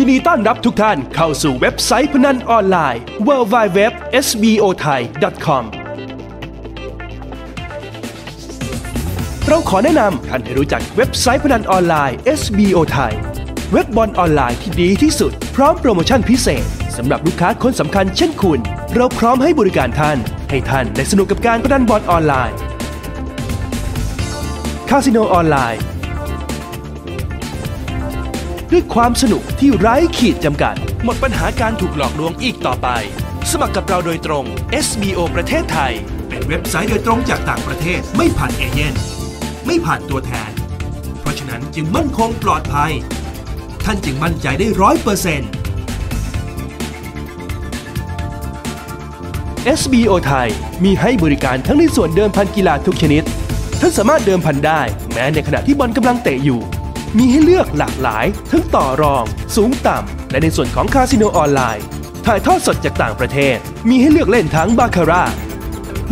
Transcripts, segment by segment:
ยินดีต้อนรับทุกท่านเข้าสู่เว็บไซต์พนันออนไลน์ www.sbothai.com เราขอแนะนำท่านให้รู้จักเว็บไซต์พนันออนไลน์ SBO ไทยเว็บบอลออนไลน์ที่ดีที่สุด พร้อมโปรโมชั่นพิเศษสำหรับลูกค้าคนสำคัญเช่นคุณ เราพร้อมให้บริการท่าน ให้ท่านได้สนุกกับการพนันบอลออนไลน์คาสิโนออนไลน์ ด้วยความสนุกที่ไร้ขีดจำกัด หมดปัญหาการถูกหลอกลวงอีกต่อไป สมัครกับเราโดยตรง SBO ประเทศไทย เป็นเว็บไซต์โดยตรงจากต่างประเทศไม่ผ่านเอเย่นไม่ผ่านตัวแทน เพราะฉะนั้นจึงมั่นคงปลอดภัย ท่านจึงมั่นใจได้ร้อยเปอร์เซ็นต์ SBO ไทยมีให้บริการทั้งในส่วนเดิมพันกีฬาทุกชนิด ท่านสามารถเดิมพันได้ แม้ในขณะที่บอลกำลังเตะอยู่ มีให้เลือกหลากหลาย ทั้งต่อรอง สูงต่ำ และในส่วนของคาสิโนออนไลน์ ถ่ายทอดสดจากต่างประเทศ มีให้เลือกเล่นทั้งบาคาร่า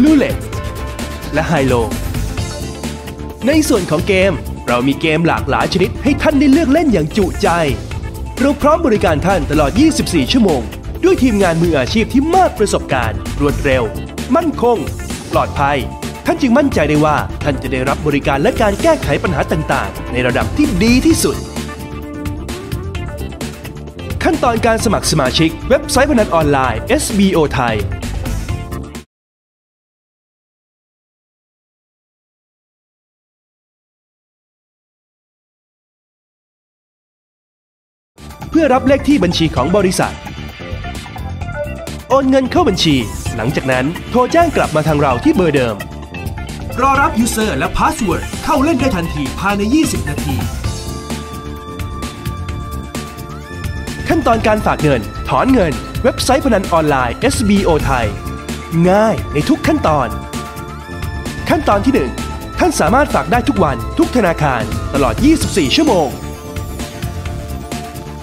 ลูเล็ตและไฮโล ในส่วนของเกม เรามีเกมหลากหลายชนิดให้ท่านได้เลือกเล่นอย่างจุใจ เราพร้อมบริการท่านตลอด 24 ชั่วโมง ด้วยทีมงานมืออาชีพที่มากประสบการณ์ รวดเร็ว มั่นคง ปลอดภัย ท่านจึงมั่นใจได้ว่า ท่านจะได้รับบริการและการแก้ไขปัญหาต่างๆ ในระดับที่ดีที่สุด ขั้นตอนการสมัครสมาชิก เว็บไซต์พนันออนไลน์ SBO ไทยเพื่อรับเลขที่บัญชีของบริษัท โอนเงินเข้าบัญชี หลังจากนั้นโทรแจ้งกลับมาทางเราที่เบอร์เดิม รอรับ User และ Password เข้าเล่นได้ทันทีภายใน 20 นาที ขั้นตอนการฝากเงิน ถอนเงิน เว็บไซต์พนันออนไลน์ SBO ไทย ง่ายในทุกขั้นตอน ขั้นตอนที่ 1 ท่านสามารถฝากได้ทุกวันทุกธนาคารตลอด 24 ชั่วโมง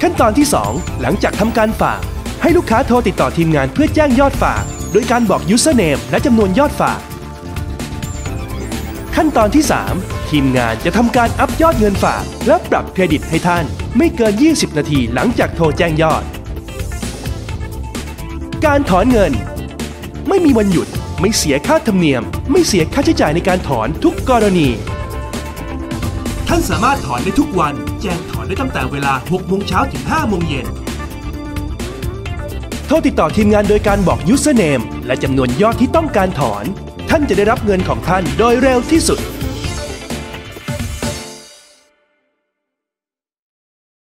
ขั้นตอนที่ 2 หลังจากทำการฝาก ให้ลูกค้าโทรติดต่อทีมงานเพื่อแจ้งยอดฝาก โดยการบอก username และจำนวนยอดฝาก ขั้นตอนที่ 3 ทีมงานจะทำการอัพยอดเงินฝาก และปรับเครดิตให้ท่าน ไม่เกิน 20 นาทีหลังจากโทรแจ้งยอด การถอนเงิน ไม่มีวันหยุด ไม่เสียค่าธรรมเนียม ไม่เสียค่าใช้จ่ายในการถอนทุกกรณี ท่านสามารถถอนได้ทุกวัน แจ้งถอนได้ตั้งแต่เวลา 6 โมงเช้าถึง 5 โมงเย็นโทรติดต่อทีมงานโดยการบอก username และจำนวนยอดที่ต้องการถอน ท่านจะได้รับเงินของท่านโดยเร็วที่สุด